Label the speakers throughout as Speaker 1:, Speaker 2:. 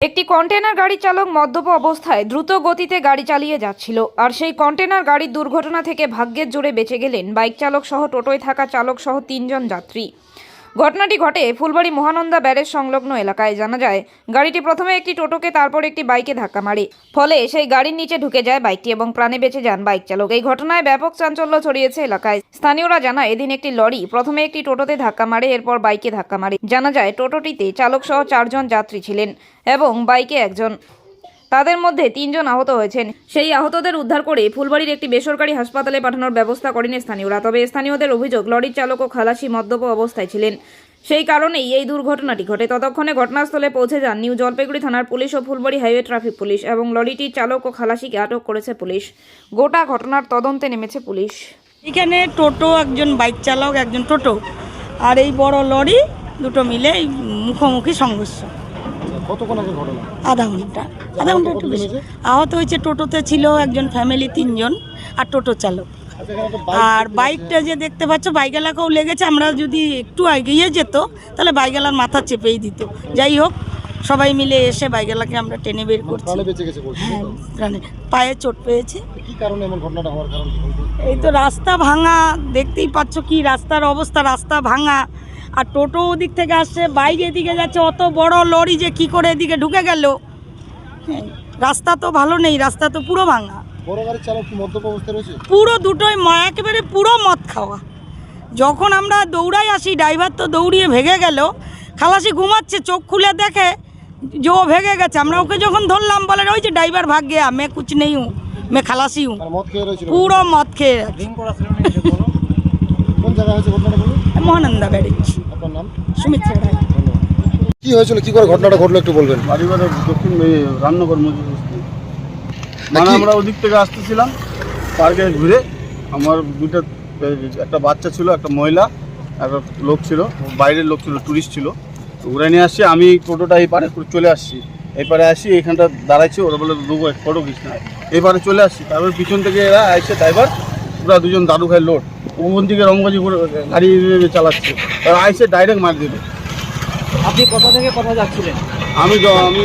Speaker 1: একটি কন্টেনার গাড়ি চালক মদ্যপ অবস্থায় দ্রুত গতিতে গাড়ি চালিয়ে যাচ্ছিল, আর সেই কন্টেনার গাড়ির দুর্ঘটনা থেকে ভাগ্যের জোরে বেঁচে গেলেন বাইক চালক সহ টোটোয় থাকা চালক সহ তিনজন যাত্রী। ঘটনাটি ঘটে ফুলবাড়ি মহানন্দা ব্যারেজ সংলগ্ন এলাকায়। জানা যায়, গাড়িটি প্রথমে একটি টোটোকে, তারপর একটি বাইকে ধাক্কা মারে। ফলে সেই গাড়ির নিচে ঢুকে যায় বাইকটি এবং প্রাণে বেঁচে যান বাইক চালক। এই ঘটনায় ব্যাপক চাঞ্চল্য ছড়িয়েছে এলাকায়। স্থানীয়রা জানায়, এদিন একটি লরি প্রথমে একটি টোটোতে ধাক্কা মারে, এরপর বাইকে ধাক্কা মারে। জানা যায়, টোটোটিতে চালক সহ চারজন যাত্রী ছিলেন এবং বাইকে একজন। তাদের মধ্যে তিনজন আহত হয়েছেন। সেই আহতদের উদ্ধার করে ফুলবাড়ির একটি বেসরকারি হাসপাতালে পাঠানোর ব্যবস্থা করেন স্থানীয়রা, তবে স্থানীয়দের অভিযোগ, লরির চালক ও খালাসি মদ্যপ অবস্থায় ছিলেন। সেই কারণেই এই দুর্ঘটনাটি ঘটে। ততক্ষণে ঘটনাস্থলে পৌঁছে যান নিউ জলপাইগুড়ি থানার পুলিশ ও ফুলবাড়ি হাইওয়ে ট্রাফিক পুলিশ এবং লরিটির চালক ও খালাসিকে আটক করেছে পুলিশ। গোটা ঘটনার তদন্তে নেমেছে পুলিশ।
Speaker 2: এখানে টোটো, একজন বাইক চালক, একজন টোটো আর এই বড় লরি দুটো মিলে মুখোমুখি সংঘর্ষ।
Speaker 3: কতক্ষণ আগে ঘটনা?
Speaker 2: আধা ঘণ্টা। আধা ঘণ্টা একটু বেশি। আহত হয়েছে টোটোতে ছিল একজন ফ্যামিলি তিনজন আর টোটো চালক।
Speaker 3: আচ্ছা,
Speaker 2: আর বাইকটা যে দেখতে পাচ্ছ বাইকেলাকেও লেগেছে। আমরা যদি একটু এগিয়ে যেত তাহলে বাইকেলার মাথা চেপেই দিত। যাই হোক সবাই মিলে এসে বাইকেলাকে আমরা টেনে বের করছি। হ্যাঁ প্রাণে পায়ে চোট পেয়েছে। এই তো রাস্তা ভাঙা দেখতেই পাচ্ছ কি রাস্তার অবস্থা। রাস্তা ভাঙা আর টোটো ওদিক থেকে আসছে বাইক এদিকে যাচ্ছে অত বড় লরি যে কি করে এদিকে ঢুকে গেল? রাস্তা তো ভালো নেই রাস্তা তো পুরো ভাঙা। পুরো দুটোই ম- একেবারে পুরো মদ খাওয়া। যখন আমরা দৌড়াই আসি ড্রাইভার তো দৌড়িয়ে ভেঙে গেল খালাসি ঘুমাচ্ছে চোখ খুলে দেখে যে ও ভেঙে গেছে। আমরা ওকে যখন ধরলাম বলে ওই যে ড্রাইভার ভাগ গিয়া মে কুছ নেই হুঁ মে খালাসি হুঁ। পুরো মদ খেয়ে
Speaker 3: কোন জায়গায় হয়েছে ঘটনাটা বলুন?
Speaker 2: মহানন্দা ব্যারেজ।
Speaker 3: আপনার নাম?
Speaker 2: সুমিত্রা রায়
Speaker 3: কি হয়েছিল? কি করে ঘটনাটা ঘটলো একটু বলবেন?
Speaker 4: বাড়িবাড়ি দক্ষিণ রান্নাঘর মজুর মানে আমরা ওদিক থেকে আসতেছিলাম পার্কে ঘুরে আমার দুইটা একটা বাচ্চা ছিল একটা মহিলা একটা লোক ছিল বাইরের লোক ছিল টুরিস্ট ছিল। তো ঘুরে নিয়ে আসছি আমি টোটোটা এই পারে চলে আসছি। এই পারে আসি এখানটা দাঁড়াইছি ওরা বলে দুবো ফটো খিস না। এই পারে চলে আসছি তারপর পিছন থেকে এরা আসছে ড্রাইভার পুরা দুজন দাদু খাই লোড। ওখান থেকে রংবাজি করে গাড়ি চালাচ্ছে। আর আইসে ডাইরেক্ট মার দিল
Speaker 5: আপনি কোথা থেকে কোথায় যাচ্ছিলেন?
Speaker 4: আমি আমি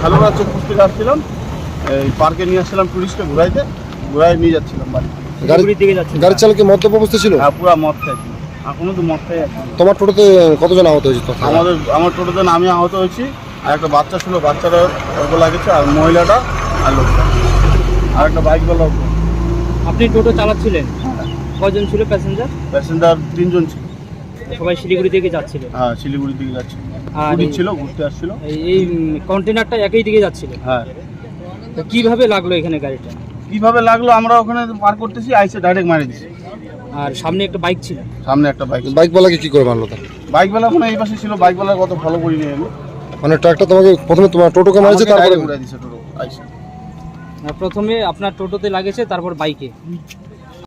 Speaker 4: সালোরা চেকপোস্ট থেকে আসছিলাম। এই পার্কে নিয়ে আসছিলাম টুরিস্টকে ঘুরাইতে। ঘুরাই নিয়ে যাচ্ছিলাম বাড়ি।
Speaker 5: দিকে
Speaker 3: গাড়ির চালক মদ্যপ ছিল?
Speaker 4: হ্যাঁ পুরা মদ খাইছি। তো মদ খাই
Speaker 3: তোমার টোটোতে কতজন আহত হয়েছে
Speaker 4: আমাদের আমার টোটোতে আমি আহত হয়েছি। আর একটা বাচ্চা ছিল বাচ্চাটা অল্প লাগেছে আর মহিলাটা আর লোকটা। আর একটা বাইকওয়ালা
Speaker 5: আপনি টোটো চালাচ্ছিলেন? কজন ছিল প্যাসেঞ্জার?
Speaker 4: প্যাসেঞ্জার তিনজন ছিল।
Speaker 5: সবাই শিলিগুড়ি থেকে যাচ্ছিলেন
Speaker 4: হ্যাঁ শিলিগুড়ির দিকে যাচ্ছিল।
Speaker 5: আর এই-
Speaker 4: ছিল ঘুরতে আসছিল।
Speaker 5: এই- এই কন্টেনারটা একই দিকে যাচ্ছিল?
Speaker 4: হ্যাঁ।
Speaker 5: তো কীভাবে লাগল এখানে গাড়িটা?
Speaker 4: কীভাবে লাগল আমরা ওখানে পার করতেছি আইসে ডাইরেক্ট মারি দিছি।
Speaker 5: আর সামনে একটা বাইক ছিল?
Speaker 4: সামনে একটা বাইক।
Speaker 3: বাইকওয়ালাকে কি করে মারলো তা?
Speaker 4: বাইকওয়ালা ওখানে এই পাশে ছিল বাইকওয়ালার কত ফলো করিনি আমি
Speaker 3: মানে ট্রাকটা তোমাকে প্রথমে তোমার টোটোকে মারছে
Speaker 4: আমাকে
Speaker 3: তারপরে
Speaker 4: উড়াই দিছে টোটো আইসে।
Speaker 5: প্রথমে আপনার টোটোতে লাগেছে তারপর বাইকে